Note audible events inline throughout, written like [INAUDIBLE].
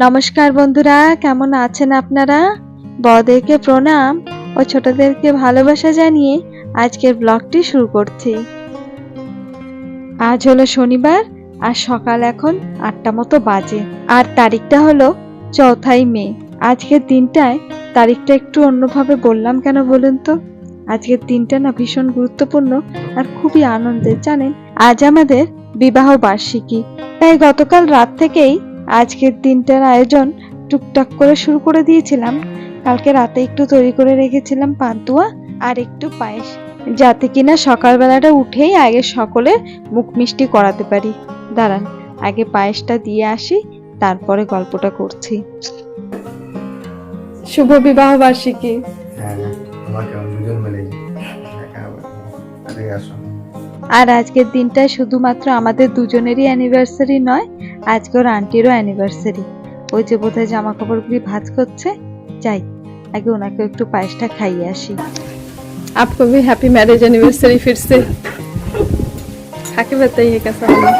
নমস্কার বন্ধুরা, কেমন আছেন আপনারা? বড়দেরকে প্রণাম ও ছোটদেরকে ভালোবাসা জানিয়ে আজকের ব্লগটি শুরু করছি। আজ হলো শনিবার আর সকাল এখন আটটা মতো বাজে। আর তারিখটা হলো চৌথাই মে। আজকের দিনটায় তারিখটা একটু অন্যভাবে বললাম কেন বলুন তো? আজকের দিনটা না ভীষণ গুরুত্বপূর্ণ আর খুবই আনন্দের, জানেন? আজ আমাদের বিবাহ বার্ষিকী। তাই গতকাল রাত থেকেই আজকের দিনটার আয়োজন টুকটাক করে শুরু করে দিয়েছিলাম। কালকে রাতে একটু তৈরি করে রেখেছিলাম পান্তুয়া আর একটু পায়েস যাতে কিনা সকালবেলাটা উঠেই আগে সকলে মুখ মিষ্টি করাতে পারি। দাঁড়ান আগে পায়েসটা দিয়ে আসি তারপরে গল্পটা করছি। শুভ বিবাহ বার্ষিকী। হ্যাঁ আসো আর আজকের দিনটা শুধুমাত্র আমাদের দুজনেরই অ্যানিভার্সারি নয় আজকে ওর আন্টিরও অ্যানিভার্সারি ওই যে বোধহয় জামা কাপড়গুলি ভাঁজ করছে যাই আগে ওনাকে একটু পায়েসটা খাইয়ে আসি आपको भी हैप्पी मैरिज एनिवर्सरी फिर से खा के बताइए कैसा बना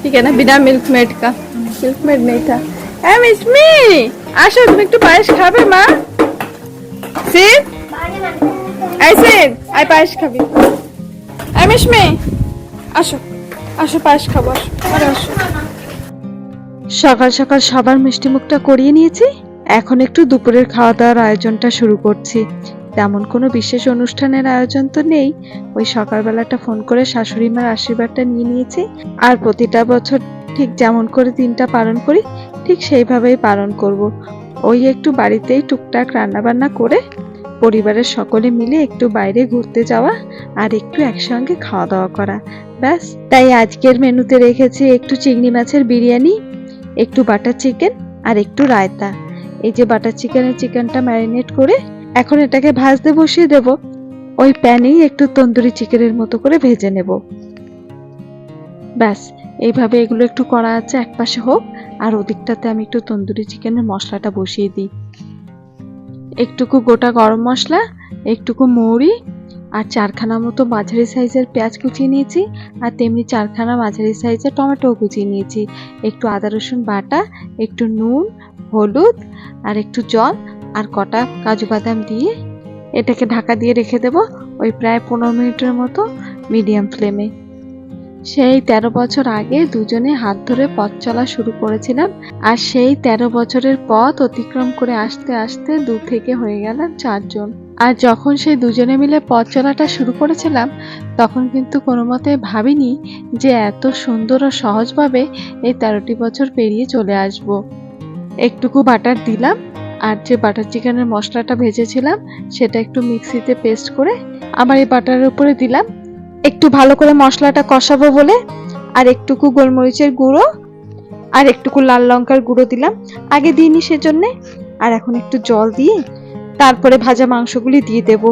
ठीक है ना बिना मिल्क मेड का मिल्क मेड नहीं था ए मिस्मी আসো তুমি একটু পায়েস খাবে মা সিদ এই সিদ আই পায়েস খাবি এই মিশমি আসো আসো, পায়েস খাব, আসো আরে আসো। সকাল সকাল সবার মিষ্টি মুখটা করিয়ে নিয়েছি। এখন একটু দুপুরের খাওয়া দাওয়ার আয়োজনটা শুরু করছি। তেমন কোনো বিশেষ অনুষ্ঠানের আয়োজন তো নেই। ওই সকালবেলাটা ফোন করে শাশুড়ি মার আশীর্বাদটা নিয়ে নিয়েছি। আর প্রতিটা বছর ঠিক যেমন করে দিনটা পালন করি, ঠিক সেইভাবেই পালন করব। ওই একটু বাড়িতেই টুকটাক রান্নাবান্না করে পরিবারের সকলে মিলে একটু বাইরে ঘুরতে যাওয়া আর একটু একসঙ্গে খাওয়া দাওয়া করা। ব্যাস, তাই আজকের মেনুতে রেখেছি একটু চিংড়ি মাছের বিরিয়ানি, একটু বাটার চিকেন আর একটু রায়তা। এই যে বাটার চিকেনের চিকেনটা ম্যারিনেট করে এখন এটাকে ভাজতে বসিয়ে দেব। ওই প্যানেই একটু তন্দুরি চিকেনের মতো করে ভেজে নেব। ব্যাস, এইভাবে এগুলো একটু করা আছে একপাশে হোক আর ওদিকটাতে আমি একটু তন্দুরি চিকেনের মশলাটা বসিয়ে দিই। একটুকু গোটা গরম মশলা, একটুকু মৌরি আর চারখানা মতো মাঝারি সাইজের পেঁয়াজ কুচিয়ে নিয়েছি আর তেমনি চারখানা মাঝারি সাইজের টমেটো কুচিয়ে নিয়েছি। একটু আদা, রসুন বাটা, একটু নুন, হলুদ আর একটু জল আর কটা কাজু বাদাম দিয়ে এটাকে ঢাকা দিয়ে রেখে দেব ওই প্রায় পনেরো মিনিটের মতো মিডিয়াম ফ্লেমে। সেই তেরো বছর আগে দুজনে হাত ধরে পথ চলা শুরু করেছিলাম, আর সেই তেরো বছরের পথ অতিক্রম করে আসতে আসতে দু থেকে হয়ে গেলাম চারজন। আর যখন সেই দুজনে মিলে পথ চলাটা শুরু করেছিলাম, তখন কিন্তু কোনো মতে ভাবিনি যে এত সুন্দর ও সহজভাবে এই তেরোটি বছর পেরিয়ে চলে আসব। একটুকু বাটার দিলাম, আর যে বাটার চিকেনের মশলাটা ভেজেছিলাম, সেটা একটু মিক্সিতে পেস্ট করে আবার এই বাটারের উপরে দিলাম। একটু ভালো করে মশলাটা কষাবো বলে, আর একটুকু গোলমরিচের গুঁড়ো, আর একটুকু লাল লঙ্কার গুঁড়ো দিলাম। আগে দিইনি সেজন্যে, আর এখন একটু জল দিয়ে তারপরে ভাজা মাংসগুলি দিয়ে দেব।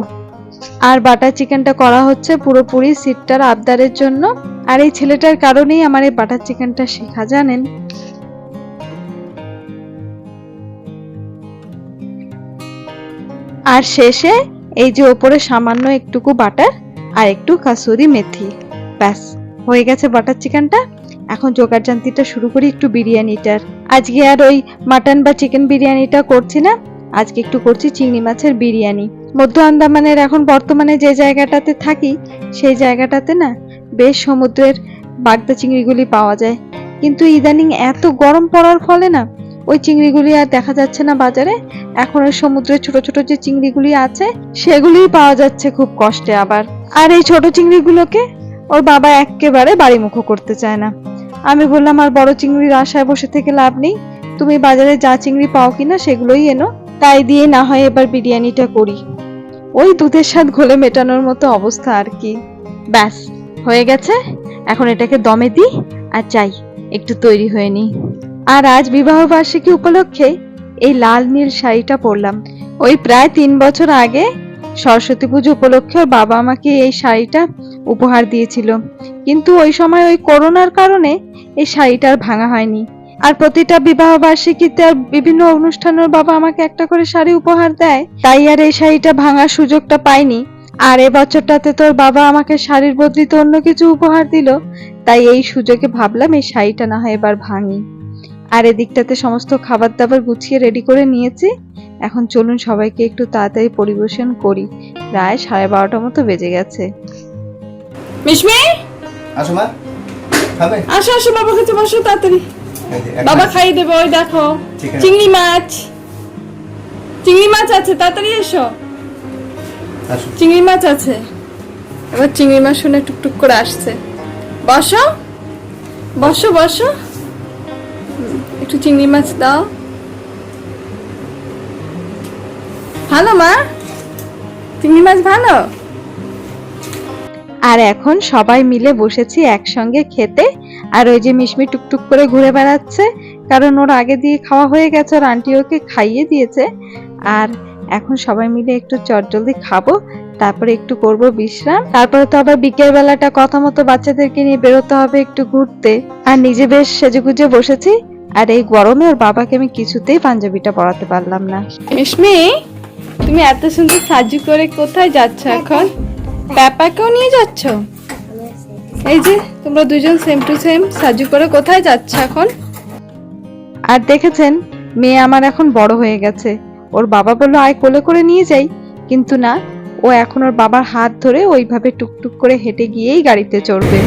আর বাটার চিকেনটা করা হচ্ছে পুরোপুরি সিটটার আবদারের জন্য। আর এই ছেলেটার কারণেই আমার এই বাটার চিকেনটা শেখা জানেন? আর শেষে এই যে ওপরে সামান্য একটুকু বাটার আর একটু কাসুরি মেথি। ব্যাস, হয়ে গেছে বাটার চিকেনটা। এখন জোগাড় জান্তিটা শুরু করি একটু বিরিয়ানিটার। আজকে আর ওই মাটন বা চিকেন বিরিয়ানিটা করছি না। আজকে একটু করছি চিংড়ি মাছের বিরিয়ানি। মধ্য আন্দামানের এখন বর্তমানে যে জায়গাটাতে থাকি, সেই জায়গাটাতে না বেশ সমুদ্রের বাগদা চিংড়িগুলি পাওয়া যায়। কিন্তু ইদানিং এত গরম পড়ার ফলে না, ওই চিংড়িগুলি আর দেখা যাচ্ছে না বাজারে। এখন ওই সমুদ্রের ছোট ছোট যে চিংড়িগুলি আছে, সেগুলিই পাওয়া যাচ্ছে খুব কষ্টে আবার। আর এই ছোট চিংড়িগুলোকে ওর বাবা একেবারে বাড়িমুখো করতে চায় না। আমি বললাম, আর বড় চিংড়ির আশায় বসে থেকে লাভ নেই। তুমি বাজারে যা চিংড়ি পাও কিনা সেগুলোই এনো। তাই দিয়ে না হয় এবার বিরিয়ানিটা করি। ওই দুধের স্বাদ ঘোলে মেটানোর মতো অবস্থা আর কি। ব্যাস, হয়ে গেছে। এখন এটাকে দমে দিই আর চাই, একটু তৈরি হয়ে নিই। আর আজ বিবাহ বার্ষিকী উপলক্ষে এই লাল নীল শাড়িটা পরলাম। ওই প্রায় তিন বছর আগে সরস্বতী পুজো উপলক্ষে ওর বাবা আমাকে এই শাড়িটা উপহার দিয়েছিল। কিন্তু ওই সময় ওই করোনার কারণে এই শাড়িটা আর ভাঙা হয়নি। আর প্রতিটা বিবাহ বার্ষিকীতে আর বিভিন্ন অনুষ্ঠানের বাবা আমাকে একটা করে শাড়ি উপহার দেয়। তাই আর এই শাড়িটা ভাঙার সুযোগটা পাইনি। আর এ বছরটাতে তোর বাবা আমাকে শাড়ির বদলিতে অন্য কিছু উপহার দিল। তাই এই সুযোগে ভাবলাম এই শাড়িটা না হয় এবার ভাঙি। আর এদিকটাতে সমস্ত খাবার দাবার গুছিয়ে রেডি করে নিয়েছি। এখন চলুন সবাইকে একটু তাড়াতাড়ি পরিবেশন করি। প্রায় সাড়ে বারোটার মতো বেজে গেছে। মিশমি? আসো মা। খাবে? আসো আসো বাবার কাছে বসো তাড়াতাড়ি। বাবা খাইয়ে দেবে ওই দেখো। চিংড়ি মাছ। চিংড়ি মাছ আছে তাড়াতাড়ি এসো। চিংড়ি মাছ আছে। এবার চিংড়ি মাছ শুনে টুকটুক করে আসছে। বসো। বসো বসো। একটু চিংড়ি মাছ দাও। ভালো মা? চিংড়ি মাছ ভালো? আর এখন সবাই মিলে বসেছি একসঙ্গে খেতে আর ওই যে মিশমি টুকটুক করে ঘুরে বেড়াচ্ছে কারণ ওর আগে দিয়ে খাওয়া হয়ে গেছে আর আন্টি ওকে খাইয়ে দিয়েছে। আর এখন সবাই মিলে একটু চটজলদি খাব তারপরে একটু করব বিশ্রাম। তারপরে তো আবার বিকেল বেলাটা কথা মতো বাচ্চাদেরকে নিয়ে বেরোতে হবে একটু ঘুরতে। আর নিজে বেশ সেজেগুজে বসেছি আর এই গরমে ওর বাবাকে আমি কিছুতেই পাঞ্জাবিটা পরাতে পারলাম না। রেশমি তুমি এত সুন্দর সাজু করে কোথায় যাচ্ছ এখন? প্যাপাকেও নিয়ে যাচ্ছ? এই যে তোমরা দুজন সেম টু সেম সাজু করে কোথায় যাচ্ছ এখন? আর দেখেছেন মেয়ে আমার এখন বড় হয়ে গেছে। ওর বাবা বলল আয় কোলে করে নিয়ে যাই। কিন্তু না ও এখন ওর বাবার হাত ধরে ওইভাবে টুকটুক করে হেঁটে গিয়েই গাড়িতে চড়বে।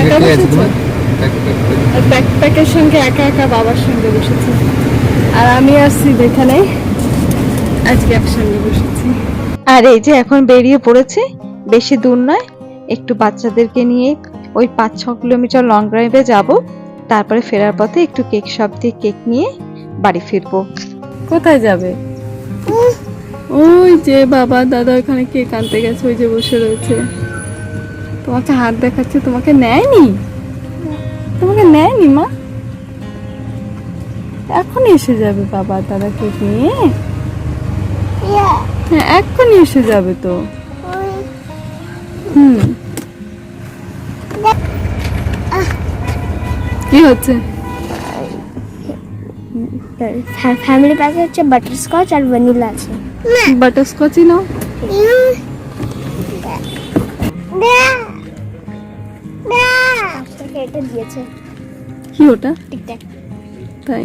একা কে আছে ব্যাকপ্যাকের সঙ্গে একা একা বাবার সঙ্গে বসেছি। আর আমি আসছি এখানে আজকে একসঙ্গে বসেছি। আর এই যে এখন বেরিয়ে পড়েছে বেশি দূর নয় একটু বাচ্চাদেরকে নিয়ে ওই পাঁচ ছ কিলোমিটার লং ড্রাইভে যাব তারপরে ফেরার পথে একটু কেক শপ দিয়ে কেক নিয়ে বাড়ি ফিরবো। কোথায় যাবে? ওই যে বাবা দাদা ওখানে কেক আনতে গেছে ওই যে বসে রয়েছে। তোমাকে হাত দেখাচ্ছে তোমাকে নেয়নি? তোমাকে নেয়নি মা? এখন এসে যাবে বাবা দাদা কেক নিয়ে। হ্যাঁ এক্ষুনি এসে যাবে তো। হুম। কি হচ্ছে? ফ্যামিলি প্যাকে হচ্ছে বাটারস্কচ আর ভ্যানিলা আছে। বাটারস্কচই নাও। এটা দিয়েছে। কি ওটা? টিকটাক তাই?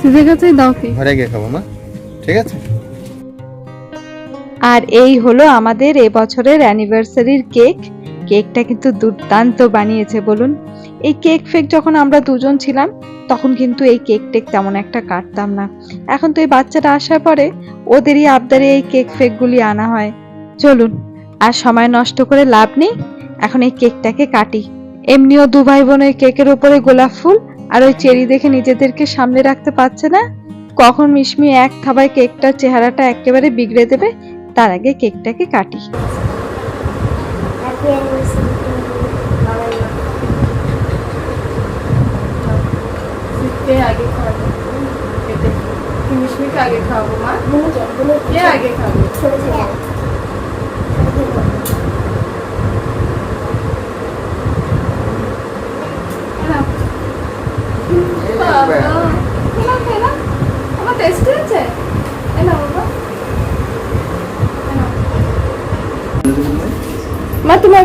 সিধে কাছেই দাও কি? ঘরে গিয়ে খাব মা। ঠিক আছে? আর এই হলো আমাদের এবছরের অ্যানিভার্সারির কেক। কেকটা কিন্তু দুর্দান্ত বানিয়েছে বলুন। এই কেক ফেক যখন আমরা দুজন ছিলাম তখন কিন্তু এই কেক টেক তেমন একটা কাটতাম না। এখন তো এই বাচ্চাটা আসার পরে ওদেরই আবদারে এই কেক ফেকগুলি আনা হয়। চলুন আর সময় নষ্ট করে লাভ নেই। এখন এই কেকটাকে কাটি। এমনিও দু ভাই বোন ওই কেকের উপরে গোলাপ ফুল আর ওই চেরি দেখে নিজেদেরকে সামনে রাখতে পারছে না? কখন মিশমি এক থাবায় কেকটার চেহারাটা একেবারে বিগড়ে দেবে, তার আগে কেকটাকে কাটি। আগে আগে খাওয়াবো? মা? আগে খাবে ছোট ছোট খেলাম খেলাম আমার টেস্টি আছে এই নাও বাবা এই নাও।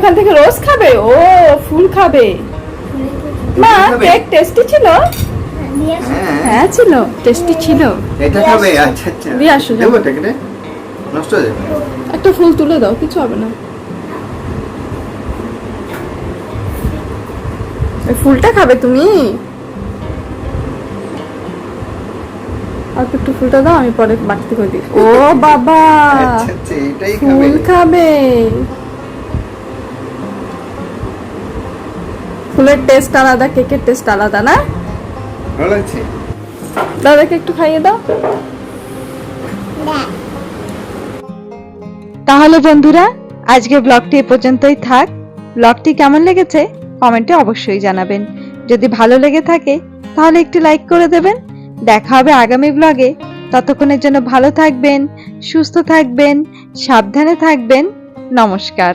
ওখান থেকে রোজ খাবে? ও ফুল খাবে। মা কেক টেস্টি ছিল? হ্যাঁ ছিল। টেস্টি ছিল। এটা খাবে? আচ্ছা আচ্ছা। দিয়ে আসো, দেবো? নষ্ট হয়ে যাবে। একটা ফুল তুলে দাও কিছু হবে না। এই ফুলটা খাবে তুমি? আর একটু ফুলটা দাও আমি পরে বাড়তে করে দিই। [LAUGHS] ও বাবা! আচ্ছা আচ্ছা এটাই খাবে। ফুল খাবে। ফুলের টেস্ট আলাদা কেকের টেস্ট আলাদা না? ভালো লাগছে? দাদাকে একটু খাইয়ে দাও। তাহলে বন্ধুরা আজকে ব্লগটি এ পর্যন্তই থাক। ব্লগটি কেমন লেগেছে কমেন্টে অবশ্যই জানাবেন। যদি ভালো লেগে থাকে তাহলে একটি লাইক করে দেবেন। দেখা হবে আগামী ব্লগে। ততক্ষণের জন্য ভালো থাকবেন সুস্থ থাকবেন সাবধানে থাকবেন। নমস্কার।